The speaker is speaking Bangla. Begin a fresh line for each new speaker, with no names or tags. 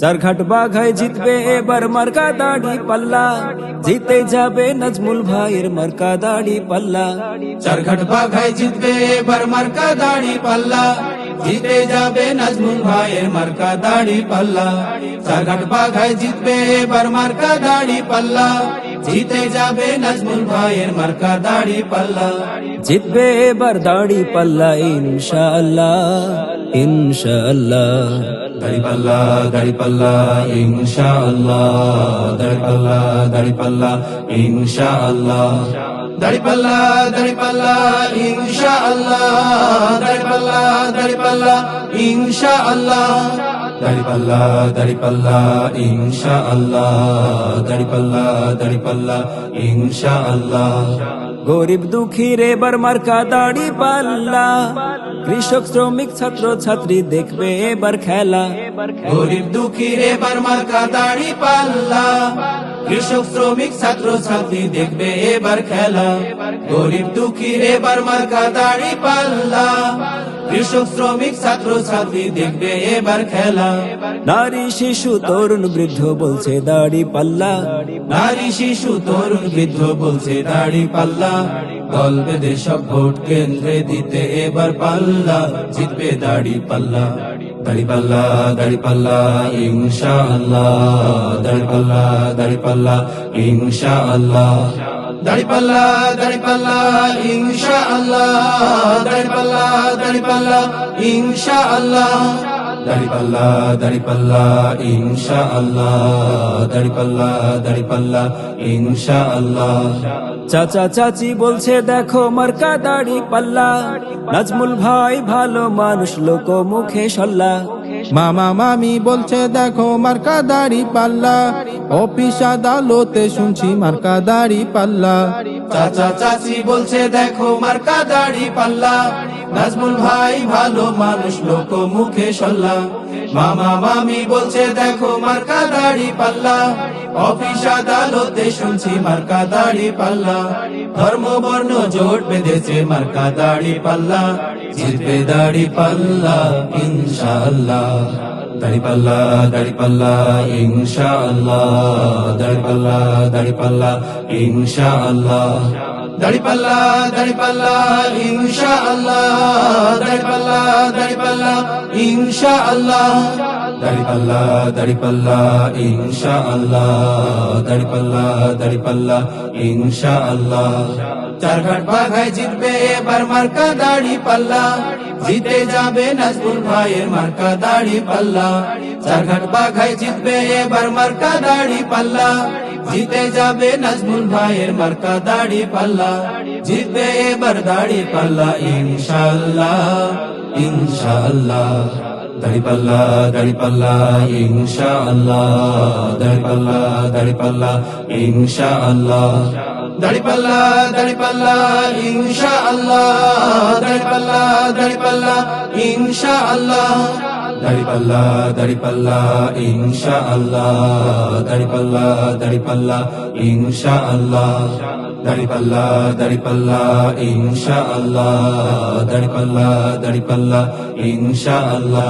চারঘাট বাঘায় জিতবে এবার মার্কা দাড়ি পাল্লা। জিতে যাবে নজমুল ভাইয়ের মার্কা দাড়ি পাল্লা।
চারঘাট বাঘায় জিতবে এবার মার্কা দাড়ি পাল্লা। জিতে যাবে নাজমুল ভাইয়ের মার্কা দাড়ি পাল্লা। চারঘাট বাঘায় জিতবে এবার মার্কা দাড়ি পাল্লা। জিতে যাবে নাজমুল ভাইয়ের মার্কা দাড়ি পাল্লা।
জিতবে এবার দাড়ি পাল্লা ইনশাআল্লাহ ইনশাআল্লাহ।
দাড়িপাল্লা দাড়িপাল্লা ইনশাআল্লাহ। দাড়িপাল্লা দাড়িপাল্লা ইনশাআল্লাহ। দাড়িপাল্লা দাড়িপাল্লা ইনশাআল্লাহ। দাড়িপাল্লা দাড়িপাল্লা ইনশাআল্লাহ। দাড়িপাল্লা দাড়িপাল্লা ইনশাআল্লাহ। দাড়িপাল্লা দাড়িপাল্লা ইনশাআল্লাহ।
গরিব দুঃখীর এবার মার্কা দাড়ি পাল্লা। কৃষক, শ্রমিক, ছাত্র, ছাত্রী দেখবে এবার খেলা।
গরিব দুঃখীর এবার মার্কা দাড়ি পাল্লা। কৃষক শ্রমিক ছাত্র ছাত্রী দেখবে এবার খেলা। গরিব দুঃখীর এবার মার্কা দাড়ি পাল্লা। কৃষক শ্রমিক ছাত্র ছাত্রী দেখবে এবার খেলা।
নারী শিশু তরুণ বৃদ্ধ বলছে দাড়ি পাল্লা।
নারী শিশু তরুণ বৃদ্ধ বলছে দাড়ি পাল্লা। দল বেঁধে সব ভোট কেন্দ্রে দিতে এবার পাল্লা। জিতবে দাড়ি পাল্লা। தடிப்பல்லா தடிப்பல்லா இன்ஷா அல்லா தடிப்பல்லா தடிப்பல்லா இன்ஷா அல்லா தடிப்பல்லா தடிப்பல்லா இன்ஷா அல்லா தடிப்பல்லா தடிப்பல்லா இன்ஷா அல்லா ইনশা আল্লাহ দাড়ি পাল্লা দাড়ি ইনশা আল্লাহ দাড়ি পাল্লা দাড়ি পাল্লা ইনশা আল্লাহ দাড়ি পাল্লা দাড়ি পাল্লা ইনশা আল্লাহ
চাচা চাচি বলছে, দেখো মার্কা দাড়ি পাল্লা নাজমুল ভাই ভালো মানুষ লোক মুখে সল্লা।
মামা মামি বলছে, দেখো মার্কা দাড়ি পাল্লা অফিস আদালতে শুনছি মার্কা দাড়ি পাল্লা
চাচা চাচি বলছে, দেখো মার্কা দাড়ি পাল্লা নাজমুল ভাই, ভালো মানুষ লোক মুখে সল্লা। মামা মামি বলছে, দেখো মার্কা দাড়ি পাল্লা। অফিস আদালতে শুনছি, মার্কা দাড়ি পাল্লা। ধর্ম, বর্ণ, জোট বেঁধেছে, মার্কা দাড়ি পাল্লা। জিতবে দাড়ি পাল্লা, ইনশাআল্লাহ। দাড়ি পাল্লা দাড়ি পাল্লা, ইনশাআল্লাহ। দাড়ি পাল্লা দাড়ি পাল্লা, ইনশাআল্লাহ। দাড়িপাল্লা দাড়িপাল্লা ইনশা আল্লাহ দাড়িপাল্লা দাড়িপাল্লা ইনশা আল্লাহ দাড়িপাল্লা দাড়িপাল্লা ইনশা আল্লাহ দাড়িপাল্লা দাড়িপাল্লা ইনশা আল্লাহ চার চারঘাট বাঘায় জিতবে এবার মার্কা দাড়িপাল্লা। জিতে যাবে নাজবুল ভাইয়ের মার্কা দাড়িপাল্লা। চারঘাট বাঘায় জিতবে এবার মার্কা দাড়ি পাল্লা। জিতে যাবে নাজমুল ভাইয়ের মার্কা দাড়ি পাল্লা। জিতবে এবার দাড়ি পাল্লা ইনশাল্লাহ ইনশাল্লাহ দাড়িপাল্লা দাড়িপাল্লা ইনশাআল্লাহ। দাড়িপাল্লা দাড়ি পাল্লা দাড়িপাল্লা দাড়িপাল্লা ইনশাআল্লাহ। দাড়িপাল্লা দাড়িপাল্লা ইনশাআল্লাহ। தடிப்பல்லா தடிப்பல்லா இன்ஷா அல்லா தடிப்பல்லா தடிப்பல்லா இன்ஷா அல்லா தடிப்பல்லா தடிப்பல்லா இன்ஷா அல்லா தடிப்பல்லா தடிப்பல்லா இன்ஷா அல்லா